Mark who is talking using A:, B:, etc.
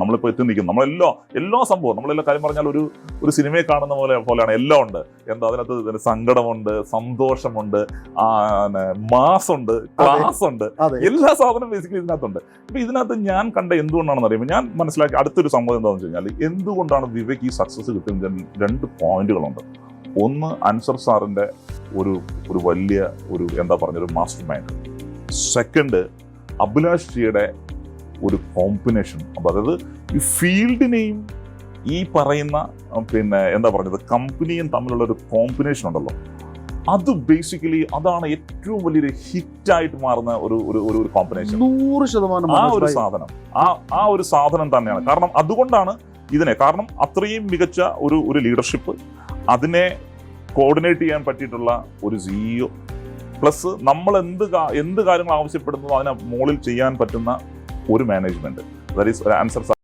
A: നമ്മളിപ്പോൾ എത്തി നിൽക്കും നമ്മളെല്ലാം എല്ലാ സംഭവം നമ്മളെല്ലാം കാര്യം പറഞ്ഞാൽ ഒരു ഒരു സിനിമയെ കാണുന്ന പോലെ പോലെയാണ്. എല്ലാം ഉണ്ട്. എന്താ അതിനകത്ത് സങ്കടമുണ്ട് സന്തോഷമുണ്ട് മാസുണ്ട് ക്ലാസ് ഉണ്ട് എല്ലാ സാധനവും ബേസിക്കലി ഇതിനകത്തുണ്ട്. ഇപ്പൊ ഇതിനകത്ത് ഞാൻ കണ്ട എന്തുകൊണ്ടാണെന്ന് അറിയുമ്പോൾ ഞാൻ മനസ്സിലാക്കി അടുത്തൊരു സംഭവം എന്താണെന്ന് വെച്ച് കഴിഞ്ഞാൽ എന്തുകൊണ്ടാണ് വിവേക് ഈ സക്സസ് കിട്ടുന്നതിന് രണ്ട് പോയിന്റുകളുണ്ട്. ഒന്ന് അൻസർ സാറിന്റെ ഒരു ഒരു വലിയ ഒരു എന്താ പറഞ്ഞ ഒരു മാസ്റ്റർ മൈൻഡ് സെക്കൻഡ് അഭിലാഷ് ജിയുടെ ഒരു കോമ്പിനേഷൻ അപ്പോൾ അതായത് ഈ ഫീൽഡിനെയും ഈ പറയുന്ന പിന്നെ എന്താ പറയുന്നത് കമ്പനിയും തമ്മിലുള്ള ഒരു കോമ്പിനേഷൻ ഉണ്ടല്ലോ. അത് ബേസിക്കലി അതാണ് ഏറ്റവും വലിയൊരു ഹിറ്റായിട്ട് മാറുന്ന ഒരു ഒരു ഒരു കോമ്പിനേഷൻ
B: നൂറ് ശതമാനം
A: ആ ഒരു. സാധനം. ആ ആ ഒരു സാധനം തന്നെയാണ്. കാരണം അതുകൊണ്ടാണ് ഇതിനെ കാരണം അത്രയും മികച്ച ഒരു ഒരു ലീഡർഷിപ്പ് അതിനെ കോർഡിനേറ്റ് ചെയ്യാൻ പറ്റിയിട്ടുള്ള ഒരു സിഇഒ പ്ലസ് നമ്മൾ എന്ത് എന്ത് കാര്യങ്ങൾ ആവശ്യപ്പെടുന്നു അതിനെ മുകളിൽ ചെയ്യാൻ പറ്റുന്ന ഒരു മാനേജ്മെന്റ് ദാറ്റ് ഈസ് ഒരു ആൻസർ